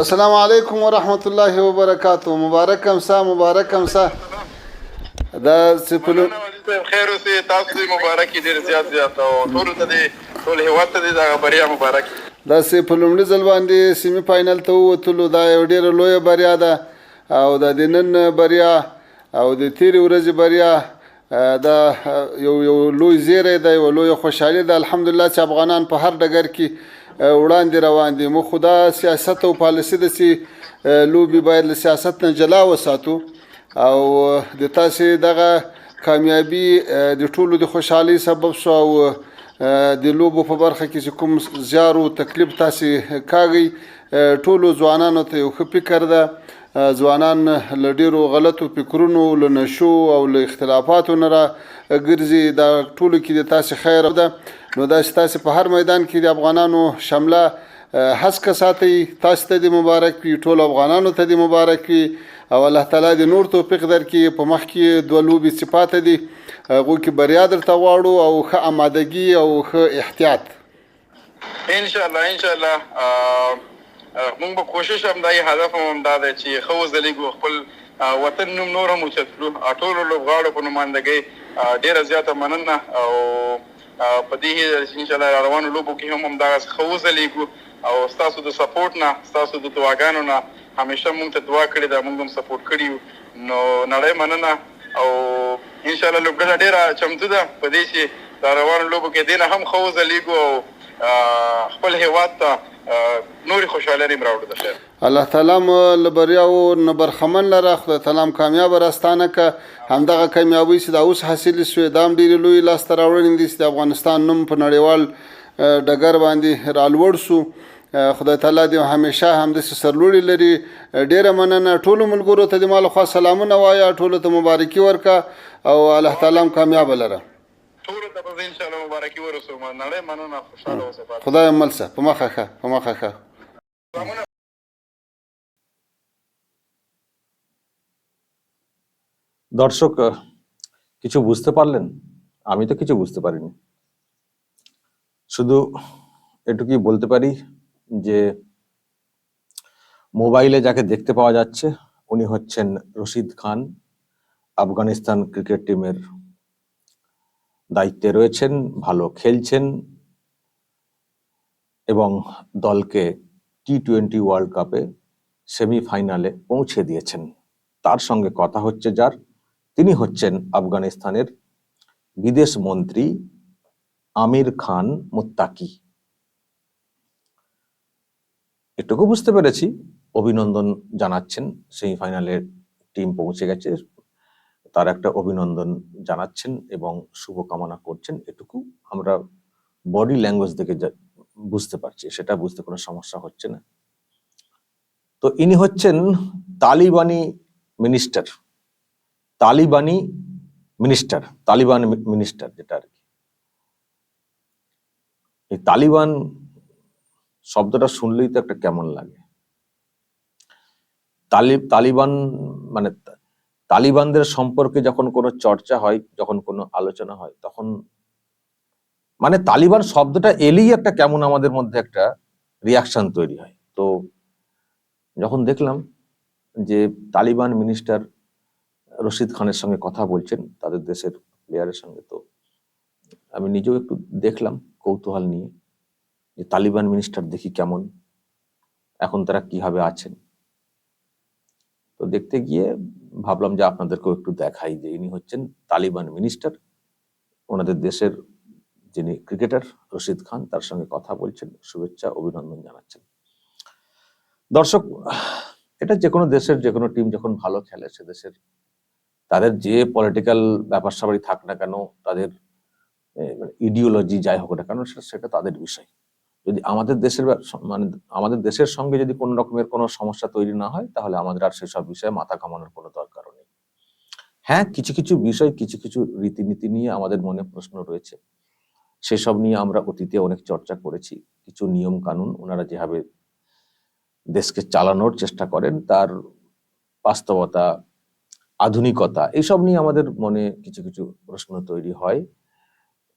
السلام علیکم ورحمت الله وبرکاتو مبارک امسا مبارک امسا دا سپلو خیر اوسې تاسو دې مبارک ډیر زیات زیات او ټول ته دې ټول هیواد ته دې دا بریا مبارک دا سه په لومړي ځل باندې سیمه فائنل ته ووتلو. دا یو ډیره لویه بریا ده او د نن بریا او د تیرې ورځې بریا. دا یو یو لوی زیری دی یو لوی خوشحالي ده. الحمدلله چې افغانان په هر ډګر کې وړاندې روان دي. مو خدا سیاست او پالیسي د سي لوبي باید له سیاست نه جلا وساتو. او د تاسې دغه کامیابی د ټولو د خوشحالي سبب شو او د لوبو په برخه کې کوم زیار او تکلیف تاسې کاږئ اه، ټولو ځوانانو ته یو ښه فکر ده. ځوانان له ډیرو غلطو فکرونو له نشو او له اختلافاتو نه را ګرځي. دا ټولو کې د تاسې خیر ده نو دا چې تاسې په هر میدان کې د افغانانو شمله هڅه ساتي تاسو ته د مبارک وي ټول افغانانو ته د مبارک وي. او الله تعالی د نور توفیق درکړي په مخ کې دوه لوبي صفات دي. هغه کې بریا درته واړو او ښه آمادګي او ښه احتیاط. ان شاء الله ان شاء الله موږ به کوشش هم دای هدف هم دا دی چې خو زلیګو خپل وطن نوم نور هم آه، ټولو لوبغاړو په نمائندګۍ ډیره زیاته مننه. او په دې ان شاء الله روانو لوبو کې هم هم دا خو زلیګو او تاسو د سپورټ نه تاسو د دعاګانو نه همیشه موږ ته دعا کړې ده موږ هم سپورټ کړی. نو نړۍ مننه. او ان شاء الله لوبډله ډیره چمتو ده. په دې چې روانو لوبو کې دینه هم خو زلیګو او خپل هیواد ته خوشحالي هم راوړو د خیر الله تعالی مو له بریاو نه برخمن لره خدای تعالی کامیاب راستانه که. همدغه کامیابی چې دا اوس حاصل شوې دا هم ډېرې لوی لاسته راوړنې دي چې د افغانستان نوم په نړیوال ډګر باندې رالوړ اه، خدای تعالی دې همیشه همداسې سرلوړي لري. اه، ډېره مننه. ټولو ملګرو ته د مال خوا سلامونه وایه ټولو ته مبارکي ورکه او الله تعالی کامیاب لره ټول ته به ان شاء الله مبارکي ورسوم نړۍ مننه خوشاله اوسه پاتې خدای مل سه په مخه ښه په مخه ښه سلامونه দর্শক আহ, কিছু বুঝতে পারলেন আমি তো কিছু বুঝতে পারিনি শুধু এটুকুই বলতে পারি যে মোবাইলে যাকে দেখতে পাওয়া যাচ্ছে উনি হচ্ছেন রশিদ খান আফগানিস্তান ক্রিকেট টিমের দায়িত্বে রয়েছেন, ভালো খেলছেন এবং দলকে টি টোয়েন্টি ওয়ার্ল্ড কাপে সেমিফাইনালে পৌঁছে দিয়েছেন। তার সঙ্গে কথা হচ্ছে যার, তিনি হচ্ছেন আফগানিস্তানের বিদেশ মন্ত্রী আমির খান মুত্তাকি। এটুকু বুঝতে পেরেছি। অভিনন্দন জানাচ্ছেন। সেমিফাইনালে টিম পৌঁছে গেছে। তার একটা অভিনন্দন জানাচ্ছেন এবং শুভকামনা করছেন। এটুকু আমরা বডি ল্যাঙ্গুয়েজ দেখে বুঝতে পারছি, সেটা বুঝতে কোনো সমস্যা হচ্ছে না। তো ইনি হচ্ছেন তালিবানি মিনিস্টার তালিবানি মিনিস্টার তালিবান মিনিস্টার যেটা আর কি। এই তালিবান শব্দটা শুনলেই তো একটা কেমন লাগে। তালি, তালিবান মানে তালিবানদের সম্পর্কে যখন কোনো চর্চা হয়, যখন কোনো আলোচনা হয়, তখন মানে তালিবান শব্দটা এলেই একটা কেমন আমাদের মধ্যে একটা রিয়াকশন তৈরি হয়। তো যখন দেখলাম যে তালিবান মিনিস্টার রশিদ খানের সঙ্গে কথা বলছেন, তাদের দেশের প্লেয়ারের সঙ্গে, তো আমি নিজেও একটু দেখলাম কৌতূহল নিয়ে যে তালিবান মিনিস্টার দেখি কেমন, এখন তারা কীভাবে আছেন। তো দেখতে গিয়ে ভাবলাম যে আপনাদেরকেও একটু দেখাই যে ইনি হচ্ছেন তালিবান মিনিস্টার ওনাদের দেশের যিনি ক্রিকেটার রশিদ খান, তার সঙ্গে কথা বলছেন, শুভেচ্ছা, অভিনন্দন জানাচ্ছেন। দর্শক, এটা যে কোনো দেশের যে কোনো টিম যখন ভালো খেলে, সে দেশের তাদের যে পলিটিক্যাল ব্যাপার স্যাপারই থাক না কেন, তাদের ইডিওলজি যাই হোক না কেন সেটা তাদের বিষয়। যদি আমাদের দেশের মানে আমাদের দেশের সঙ্গে যদি কোনো রকমের কোনো সমস্যা তৈরি না হয়, তাহলে আমাদের আর সেসব বিষয়ে মাথা কামানোর কোনো দরকারও নেই। হ্যাঁ কিছু কিছু বিষয়, কিছু কিছু রীতিনীতি নিয়ে আমাদের মনে প্রশ্ন রয়েছে। সেসব নিয়ে আমরা অতীতে অনেক চর্চা করেছি। কিছু নিয়ম কানুন ওনারা যেভাবে দেশকে চালানোর চেষ্টা করেন, তার বাস্তবতা, আধুনিকতা এইসব নিয়ে আমাদের মনে কিছু কিছু প্রশ্ন তৈরি হয়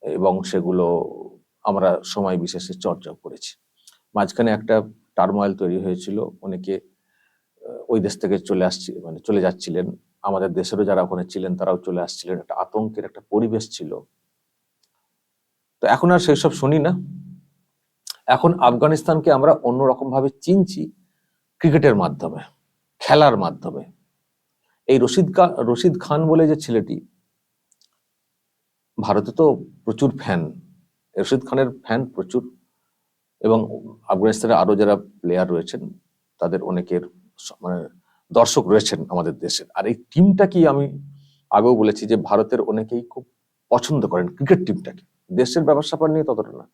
এবং সেগুলো আমরা সময় বিশেষে চর্চা করেছি। মাঝখানে একটা টার্ময়েল তৈরি হয়েছিল, অনেকে ওই দেশ থেকে চলে আসছে মানে চলে যাচ্ছিলেন। আমাদের দেশেরও যারা ওখানে ছিলেন, তারাও চলে আসছিলেন। একটা আতঙ্কের একটা পরিবেশ ছিল। তো এখন আর সেই সব শুনি না। এখন আফগানিস্তানকে আমরা অন্যরকম ভাবে চিনছি ক্রিকেটের মাধ্যমে, খেলার মাধ্যমে। এই রশিদ রশিদ খান বলে যে ছেলেটি, ভারতে তো প্রচুর ফ্যান রশিদ খানের ফ্যান প্রচুর এবং আফগানিস্তানের আরও যারা প্লেয়ার রয়েছেন, তাদের অনেকের মানে দর্শক রয়েছেন আমাদের দেশের। আর এই টিমটা কি আমি আগেও বলেছি যে ভারতের অনেকেই খুব পছন্দ করেন ক্রিকেট টিমটাকে দেশের ব্যবসা স্যাপার নিয়ে ততটা না।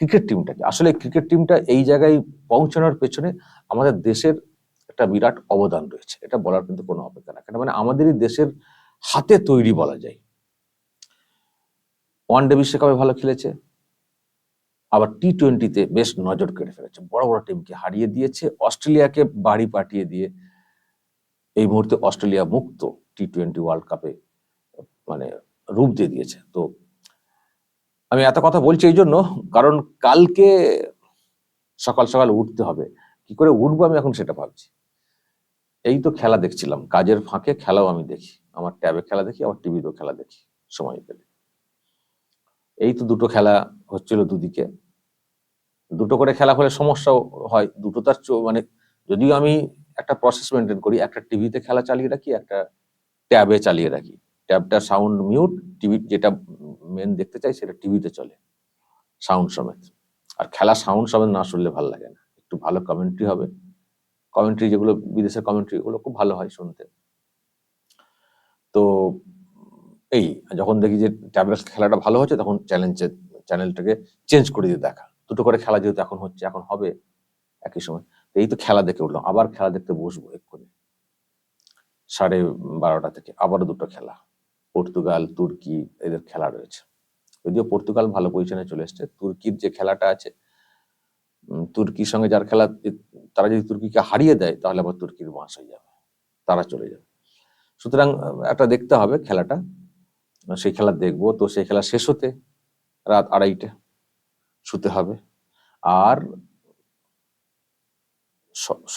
ক্রিকেট টিমটাকে আসলে ক্রিকেট টিমটা এই জায়গায় পৌঁছানোর পেছনে আমাদের দেশের একটা বিরাট অবদান রয়েছে। এটা বলার কিন্তু কোনো অপেক্ষা রাখে না। মানে আমাদেরই দেশের হাতে তৈরি বলা যায়। ওয়ান ডে বিশ্বকাপে ভালো খেলেছে আবার টি টোয়েন্টিতে বেশ নজর কেড়ে ফেলেছে। বড় বড় টিমকে হারিয়ে দিয়েছে, অস্ট্রেলিয়াকে বাড়ি পাঠিয়ে দিয়ে এই মুহূর্তে অস্ট্রেলিয়া মুক্ত টি টোয়েন্টি ওয়ার্ল্ড কাপে মানে রূপ দিয়ে দিয়েছে। তো আমি এত কথা বলছি এই জন্য, কারণ কালকে সকাল সকাল উঠতে হবে। কি করে উঠবো আমি এখন সেটা ভাবছি। এই তো খেলা দেখছিলাম, কাজের ফাঁকে খেলাও আমি দেখি, আমার ট্যাবে খেলা দেখি, আবার টিভিতেও খেলা দেখি, সময় পেলে। এই তো দুটো খেলা হচ্ছিল দুদিকে। দুটো করে খেলা হলে সমস্যাও হয়। দুটো তার মানে যদিও আমি একটা প্রসেস মেনটেন করি, একটা টিভিতে খেলা চালিয়ে রাখি, একটা ট্যাবে চালিয়ে রাখি। ট্যাবটা সাউন্ড মিউট টিভি যেটা মেন দেখতে চাই সেটা টিভিতে চলে। সাউন্ড সমেত। আর খেলা সাউন্ড সমেত না শুনলে ভালো লাগে না। একটু ভালো কমেন্ট্রি হবে। কমেন্ট্রি যেগুলো, বিদেশের কমেন্ট্রি ওগুলো খুব ভালো হয় শুনতে। তো এই, যখন দেখি যে ট্যাবলেট খেলাটা ভালো হচ্ছে, তখন চ্যালেঞ্জের চ্যানেলটাকে চেঞ্জ করে দিয়ে দেখা। দুটো করে খেলা যেহেতু এখন হচ্ছে, এখন হবে একই সময়। এই তো খেলা দেখে উঠলাম, আবার খেলা দেখতে বসবো এক্ষুনি। সাড়ে বারোটা থেকে আবারও দুটো খেলা। পর্তুগাল, তুর্কি, এদের খেলা রয়েছে। যদিও পর্তুগাল ভালো পজিশনে চলে এসছে। তুর্কির যে খেলাটা আছে তুর্কির সঙ্গে যার খেলা তারা যদি তুর্কিকে হারিয়ে দেয়, তাহলে আবার তুর্কির মাস হয়ে যাবে। তারা চলে যাবে। সুতরাং একটা দেখতে হবে খেলাটা। সেই খেলা দেখব। তো সেই খেলা শেষ হতে রাত আড়াইটে। শুতে হবে। আর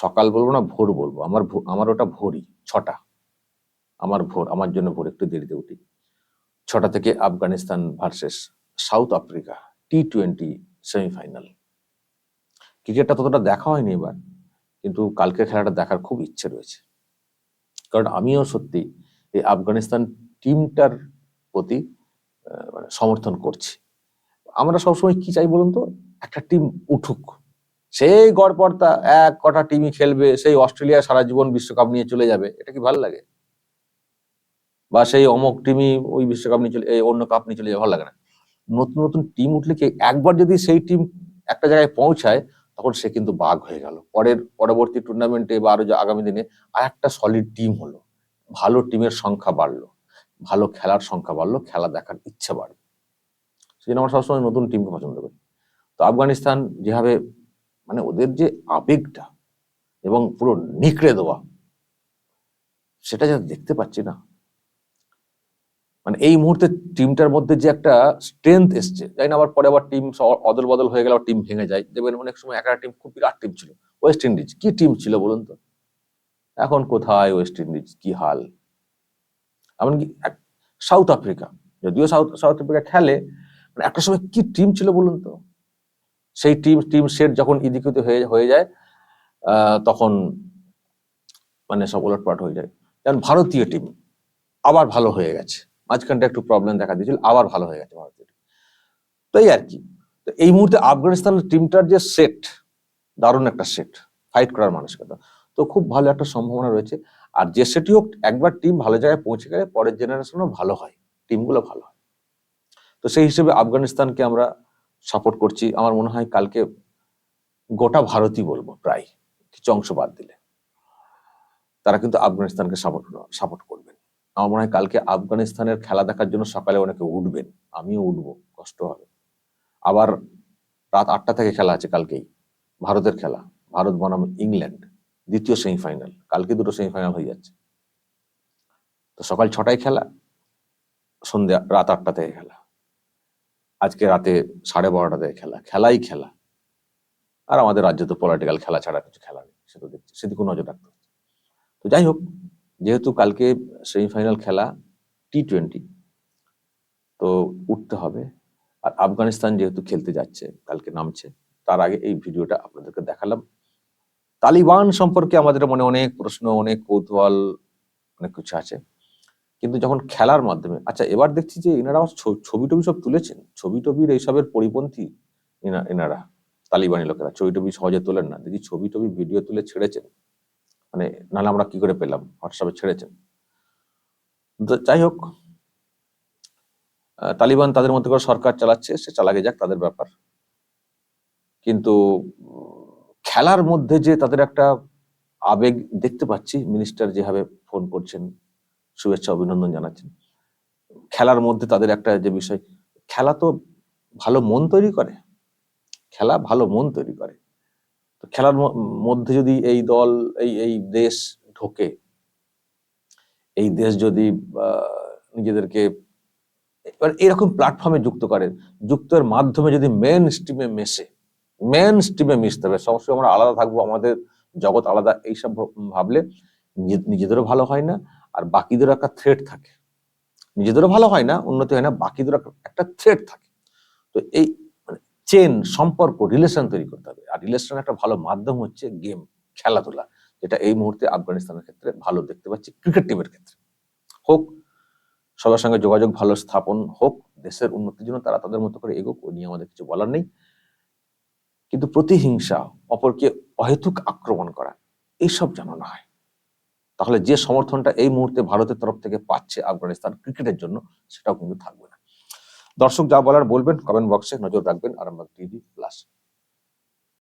সকাল বলব না, ভোর বলব। আমার আমার ওটা ভোরই, ছটা। আমার ভোর, আমার জন্য ভোর, একটু দেরিতে উঠি। ছটা থেকে Afghanistan versus South Africa T twenty semifinal. ক্রিকেটটা ততটা দেখা হয়নি এবার, কিন্তু কালকে খেলাটা দেখার খুব ইচ্ছে রয়েছে। কারণ আমিও সত্যি এই আফগানিস্তান টিমটার প্রতি মানে সমর্থন করছি। আমরা সবসময় কি চাই বলুন তো? একটা টিম উঠুক। সেই গড়পড়তা, এক কটা টিমই খেলবে, সেই অস্ট্রেলিয়া সারা জীবন বিশ্বকাপ নিয়ে চলে যাবে, এটা কি ভালো লাগে? বা সেই অমক টিমই ওই বিশ্বকাপ নিয়ে চলে, এই অন্য কাপ নিয়ে চলে যাবে, ভালো লাগে না? নতুন নতুন টিম উঠলে কি একবার যদি সেই টিম একটা জায়গায় পৌঁছায়, তখন সে কিন্তু বাঘ হয়ে গেল। পরের, পরবর্তী টুর্নামেন্টে বা আরও আগামী দিনে আর একটা সলিড টিম হলো। ভালো টিমের সংখ্যা বাড়লো। ভালো খেলার সংখ্যা বাড়লো, খেলা দেখার ইচ্ছে বাড়বে সেই জন্য আমরা সবসময় নতুন টিমকে পছন্দ করি। তো আফগানিস্তান যেভাবে মানে ওদের যে আবেগটা এবং পুরো নিকড়ে দেওয়া, সেটা যা দেখতে পাচ্ছি না। মানে এই মুহূর্তে টিমটার মধ্যে যে একটা স্ট্রেংথ এসছে, জানি না আবার পরে আবার টিম অদল বদল হয়ে গেল টিম ভেঙে যায়। দেখবেন অনেক সময় একটা টিম খুব বিরাট টিম ছিল। ওয়েস্ট ইন্ডিজ কি টিম ছিল বলুন তো? এখন কোথায় ওয়েস্ট ইন্ডিজ কি হাল? এমনকি সাউথ আফ্রিকা যদিও সাউথ সাউথ আফ্রিকা খেলে একটা সময় কি টিম ছিল বলুন তো? সেই টিম টিম সেট যখন ইদিকিত হয়ে হয়ে যায় তখন মানে সব ওলটপাট হয়ে যায়। যেমন ভারতীয় টিম আবার ভালো হয়ে গেছে। মাঝখানটা একটু প্রবলেম দেখা দিয়েছিল, আবার ভালো হয়ে গেছে ভারতীয় টিম তো এই আর কি। তো এই মুহূর্তে আফগানিস্তানের টিমটার যে সেট দারুণ একটা সেট ফাইট করার মানসিকতা। তো খুব ভালো একটা সম্ভাবনা রয়েছে। আর যে সেটি হোক, একবার টিম ভালো জায়গায় পৌঁছে গেলে পরের জেনারেশনও ভালো হয়। টিমগুলো ভালো হয়। তো সেই হিসেবে আফগানিস্তানকে আমরা সাপোর্ট করছি। আমার মনে হয় কালকে গোটা ভারতই বলব প্রায়, কিছু অংশ বাদ দিলে। তারা কিন্তু আফগানিস্তানকে সাপোর্ট সাপোর্ট করবেন। আমার মনে হয় কালকে আফগানিস্তানের খেলা দেখার জন্য সকালে অনেকে উঠবেন। আমিও উঠবো, কষ্ট হবে। আবার রাত আটটা থেকে খেলা আছে কালকেই, ভারতের খেলা। ভারত বনাম ইংল্যান্ড, দ্বিতীয় সেমিফাইনাল কালকে দুটো সেমিফাইনাল হয়ে যাচ্ছে। তো সকাল ছটায় খেলা, সন্ধ্যা রাত আটটা থেকে খেলা। আজকে রাতে সাড়ে বারোটা থেকে খেলা, খেলাই খেলা। আর আমাদের রাজ্যে তো পলিটিক্যাল খেলা ছাড়া কিছু খেলা নেই সেটা দেখছি সেদিকে নজর রাখতে হচ্ছে। তো যাই হোক, যেহেতু কালকে সেমিফাইনাল খেলা টি টোয়েন্টি তো উঠতে হবে। আর আফগানিস্তান যেহেতু খেলতে যাচ্ছে, কালকে নামছে, তার আগে এই ভিডিওটা আপনাদেরকে দেখালাম। তালিবান সম্পর্কে আমাদের মনে অনেক প্রশ্ন, অনেক কৌতূহল, অনেক কিছু আছে। কিন্তু যখন খেলার মাধ্যমে আচ্ছা এবার দেখছি যে এনারা ছবি টবি সব তুলেছেন। ছবি টবির এইসবের পরিপন্থী এনা- এনারা, তালিবানি লোকেরা। ছবি টবি সহজে তোলেন না। দেখি ছবি টবি ভিডিও তুলে ছেড়েছেন। মানে নাহলে আমরা কি করে পেলাম? হোয়াটসঅ্যাপে ছেড়েছেন। যাই হোক তালিবান তাদের মধ্যে করে সরকার চালাচ্ছে, সে চালাকে যাক, তাদের ব্যাপার। কিন্তু খেলার মধ্যে যে তাদের একটা আবেগ দেখতে পাচ্ছি, মিনিস্টার যেভাবে ফোন করছেন শুভেচ্ছা, অভিনন্দন জানাচ্ছেন খেলার মধ্যে তাদের একটা যে বিষয়, খেলা তো ভালো মন তৈরি করে। খেলা ভালো মন তৈরি করে। তো খেলার মধ্যে যদি এই দল, এই এই দেশ ঢোকে, এই দেশ যদি নিজেদেরকে এবার এরকম প্ল্যাটফর্মে যুক্ত করে, যুক্তের মাধ্যমে যদি মেন স্ট্রিমে মেশে মেন স্ট্রিমে মিশতে হবে সবসময় আমরা আলাদা থাকব, আমাদের জগৎ আলাদা, এইসব ভাব- ভাবলে নিজে- নিজেদেরও ভালো হয় না। আর বাকিদেরও একটা থ্রেট থাকে। নিজেদেরও ভালো হয় না, উন্নতি হয় না, বাকিদেরও একটা- থ্রেট থাকে। তো এই মানে চেন সম্পর্ক রিলেশন তৈরি করতে হবে। আর রিলেশন একটা ভালো মাধ্যম হচ্ছে গেম খেলাধুলা, যেটা এই মুহূর্তে আফগানিস্তানের ক্ষেত্রে ভালো দেখতে পাচ্ছি ক্রিকেট টিমের ক্ষেত্রে। হোক, সবার সঙ্গে যোগাযোগ ভালো স্থাপন হোক, দেশের উন্নতির জন্য তারা তাদের মতো করে এগোক ও নিয়ে আমাদের কিছু বলার নেই। কিন্তু প্রতিহিংসা, অপরকে অহেতুক আক্রমণ করা, এইসব জানানো হয়। তাহলে যে সমর্থনটা এই মুহূর্তে ভারতের তরফ থেকে পাচ্ছে আফগানিস্তান ক্রিকেটের জন্য, সেটাও কিন্তু থাকবে না। দর্শক যা বলার বলবেন কমেন্ট বক্সে নজর রাখবেন, আরামবাগ টিভি প্লাস